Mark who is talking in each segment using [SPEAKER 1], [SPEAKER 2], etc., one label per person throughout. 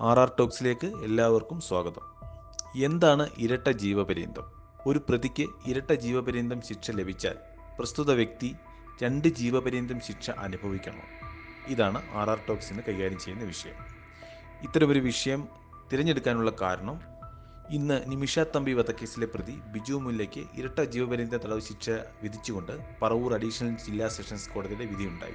[SPEAKER 1] R R ടോക്സിലേക്ക് എല്ലാവർക്കും സ്വാഗതം. എന്താണ് ഇരട്ട ജീവപര്യന്തം? ഒരു പ്രതിക്ക് ഇരട്ട ജീവപര്യന്തം ശിക്ഷ ലഭിച്ചാൽ പ്രസ്തുത വ്യക്തി രണ്ട് ജീവപര്യന്തം ശിക്ഷ അനുഭവിക്കണം? ഇതാണ് ആർ ആർ ടോക്സിന് കൈകാര്യം ചെയ്യുന്ന വിഷയം. ഇത്തരമൊരു വിഷയം തിരഞ്ഞെടുക്കാനുള്ള കാരണം ഇന്ന് നിമിഷ തമ്പി വധക്കേസിലെ പ്രതി ബിജു മുല്ലയ്ക്ക് ഇരട്ട ജീവപര്യന്ത തടവ് ശിക്ഷ വിധിച്ചുകൊണ്ട് പറവൂർ അഡീഷണൽ ജില്ലാ സെഷൻസ് കോടതിയിലെ വിധിയുണ്ടായി.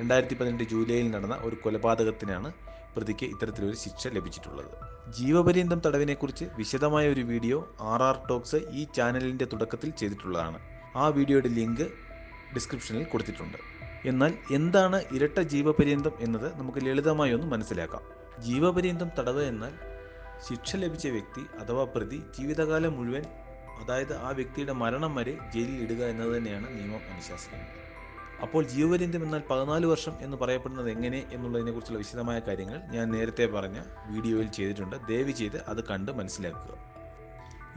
[SPEAKER 1] രണ്ടായിരത്തി പതിനെട്ട് ജൂലൈയിൽ നടന്ന ഒരു കൊലപാതകത്തിനാണ് പ്രതിക്ക് ഇത്തരത്തിലൊരു ശിക്ഷ ലഭിച്ചിട്ടുള്ളത്. ജീവപര്യന്തം തടവിനെക്കുറിച്ച് വിശദമായ ഒരു വീഡിയോ ആർ ആർ ടോക്സ് ഈ ചാനലിന്റെ തുടക്കത്തിൽ ചെയ്തിട്ടുള്ളതാണ്. ആ വീഡിയോയുടെ ലിങ്ക് ഡിസ്ക്രിപ്ഷനിൽ കൊടുത്തിട്ടുണ്ട്. എന്നാൽ എന്താണ് ഇരട്ട ജീവപര്യന്തം എന്നത് നമുക്ക് ലളിതമായി ഒന്ന് മനസ്സിലാക്കാം. ജീവപര്യന്തം തടവ് എന്നാൽ ശിക്ഷ ലഭിച്ച വ്യക്തി അഥവാ പ്രതി ജീവിതകാലം മുഴുവൻ അതായത് ആ വ്യക്തിയുടെ മരണം വരെ ജയിലിൽ ഇടുക എന്നത് തന്നെയാണ് നിയമം അനുശാസിക്കുന്നത്. അപ്പോൾ ജീവപര്യന്തം എന്നാൽ പതിനാല് വർഷം എന്ന് പറയപ്പെടുന്നത് എങ്ങനെ എന്നുള്ളതിനെക്കുറിച്ചുള്ള വിശദമായ കാര്യങ്ങൾ ഞാൻ നേരത്തെ പറഞ്ഞ വീഡിയോയിൽ ചെയ്തിട്ടുണ്ട്. ദയവ് ചെയ്ത് അത് കണ്ട് മനസ്സിലാക്കുക.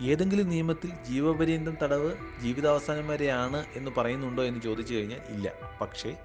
[SPEAKER 1] ഏതെങ്കിലും നിയമത്തിൽ ജീവപര്യന്തം തടവ് ജീവിതാവസാനം വരെയാണ് എന്ന് പറയുന്നുണ്ടോ എന്ന് ചോദിച്ചു കഴിഞ്ഞാൽ ഇല്ല. പക്ഷേ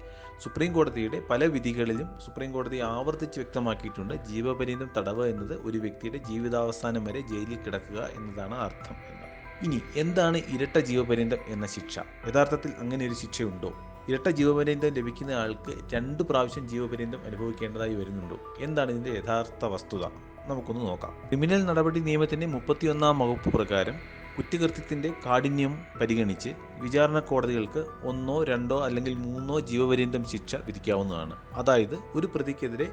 [SPEAKER 1] സുപ്രീം കോടതിയുടെ പല വിധികളിലും സുപ്രീം കോടതി ആവർത്തിച്ച് വ്യക്തമാക്കിയിട്ടുണ്ട് ജീവപര്യന്തം തടവ് എന്നത് ഒരു വ്യക്തിയുടെ ജീവിതാവസാനം വരെ ജയിലിൽ കിടക്കുക എന്നതാണ് അർത്ഥം എന്ന്. ഇനി എന്താണ് ഇരട്ട ജീവപര്യന്തം എന്ന ശിക്ഷ? യഥാർത്ഥത്തിൽ അങ്ങനെ ഒരു ശിക്ഷയുണ്ടോ? ഇരട്ട ജീവപര്യന്തം ലഭിക്കുന്ന ആൾക്ക് രണ്ട് പ്രാവശ്യം ജീവപര്യന്തം അനുഭവിക്കേണ്ടതായി വരുന്നുണ്ടോ. എന്താണ് ഇതിന്റെ യഥാർത്ഥ വസ്തുത? നമുക്കൊന്ന് നോക്കാം. ക്രിമിനൽ നടപടി നിയമത്തിന്റെ മുപ്പത്തിയൊന്നാം വകുപ്പ് പ്രകാരം കുറ്റകൃത്യത്തിന്റെ കാഠിന്യം പരിഗണിച്ച് വിചാരണ കോടതികൾക്ക് ഒന്നോ രണ്ടോ അല്ലെങ്കിൽ മൂന്നോ ജീവപര്യന്തം ശിക്ഷ വിധിക്കാവുന്നതാണ്. അതായത് ഒരു പ്രതിക്കെതിരെ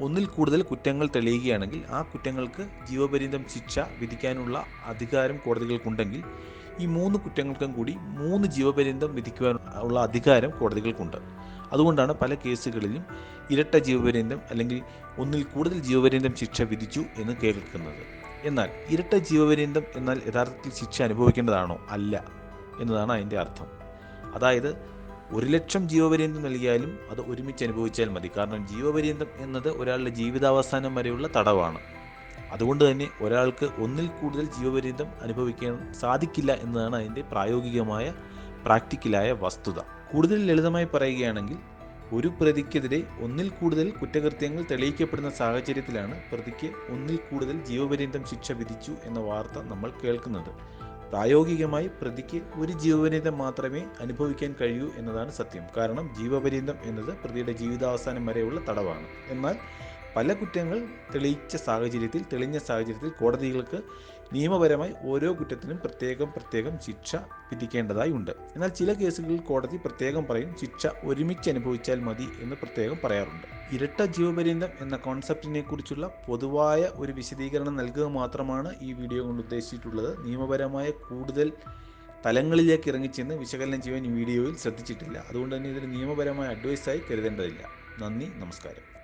[SPEAKER 1] ഒന്നിൽ കൂടുതൽ കുറ്റങ്ങൾ തെളിയുകയാണെങ്കിൽ ആ കുറ്റങ്ങൾക്ക് ജീവപര്യന്തം ശിക്ഷ വിധിക്കാനുള്ള അധികാരം കോടതികൾക്കുണ്ടെങ്കിൽ ഈ മൂന്ന് കുറ്റങ്ങൾക്കും കൂടി മൂന്ന് ജീവപര്യന്തം വിധിക്കുവാൻ ഉള്ള അധികാരം കോടതികൾക്കുണ്ട്. അതുകൊണ്ടാണ് പല കേസുകളിലും ഇരട്ട ജീവപര്യന്തം അല്ലെങ്കിൽ ഒന്നിൽ കൂടുതൽ ജീവപര്യന്തം ശിക്ഷ വിധിച്ചു എന്ന് കേൾക്കുന്നത്. എന്നാൽ ഇരട്ട ജീവപര്യന്തം എന്നാൽ യഥാർത്ഥത്തിൽ ശിക്ഷ അനുഭവിക്കേണ്ടതാണോ? അല്ല എന്നതാണ് അതിന്റെ അർത്ഥം. അതായത് ഒരു ലക്ഷം ജീവപര്യന്തം നൽകിയാലും അത് ഒരുമിച്ച് അനുഭവിച്ചാൽ മതി. കാരണം ജീവപര്യന്തം എന്നത് ഒരാളുടെ ജീവിതാവസാനം വരെയുള്ള തടവാണ്. അതുകൊണ്ട് തന്നെ ഒരാൾക്ക് ഒന്നിൽ കൂടുതൽ ജീവപര്യന്തം അനുഭവിക്കാൻ സാധിക്കില്ല എന്നതാണ് അതിന്റെ പ്രായോഗികമായ പ്രാക്ടിക്കലായ വസ്തുത. കൂടുതൽ ലളിതമായി പറയുകയാണെങ്കിൽ ഒരു പ്രതിക്കെതിരെ ഒന്നിൽ കൂടുതൽ കുറ്റകൃത്യങ്ങൾ തെളിയിക്കപ്പെടുന്ന സാഹചര്യത്തിലാണ് പ്രതിക്ക് ഒന്നിൽ കൂടുതൽ ജീവപര്യന്തം ശിക്ഷ വിധിച്ചു എന്ന വാർത്ത നമ്മൾ കേൾക്കുന്നത്. പ്രായോഗികമായി പ്രതിക്ക് ഒരു ജീവപര്യന്തം മാത്രമേ അനുഭവിക്കാൻ കഴിയൂ എന്നതാണ് സത്യം. കാരണം ജീവപര്യന്തം എന്നത് പ്രതിയുടെ ജീവിതാവസാനം വരെയുള്ള തടവാണ്. എന്നാൽ പല കുറ്റങ്ങൾ തെളിയിച്ച സാഹചര്യത്തിൽ തെളിഞ്ഞ സാഹചര്യത്തിൽ കോടതികൾക്ക് നിയമപരമായി ഓരോ കുറ്റത്തിനും പ്രത്യേകം പ്രത്യേകം ശിക്ഷ വിധിക്കേണ്ടതായി ഉണ്ട്. എന്നാൽ ചില കേസുകളിൽ കോടതി പ്രത്യേകം പറയും ശിക്ഷ ഒരുമിച്ച് അനുഭവിച്ചാൽ മതി എന്ന് പ്രത്യേകം പറയാറുണ്ട്. ഇരട്ട ജീവപര്യന്തം എന്ന കോൺസെപ്റ്റിനെ കുറിച്ചുള്ള പൊതുവായ ഒരു വിശദീകരണം നൽകുക മാത്രമാണ് ഈ വീഡിയോ കൊണ്ട് ഉദ്ദേശിച്ചിട്ടുള്ളത്. നിയമപരമായ കൂടുതൽ തലങ്ങളിലേക്ക് ഇറങ്ങിച്ചെന്ന് വിശകലനം ചെയ്യാൻ വീഡിയോയിൽ ശ്രദ്ധിച്ചിട്ടില്ല. അതുകൊണ്ട് തന്നെ ഇതൊരു നിയമപരമായ അഡ്വൈസായി കരുതേണ്ടതില്ല. നന്ദി നമസ്കാരം.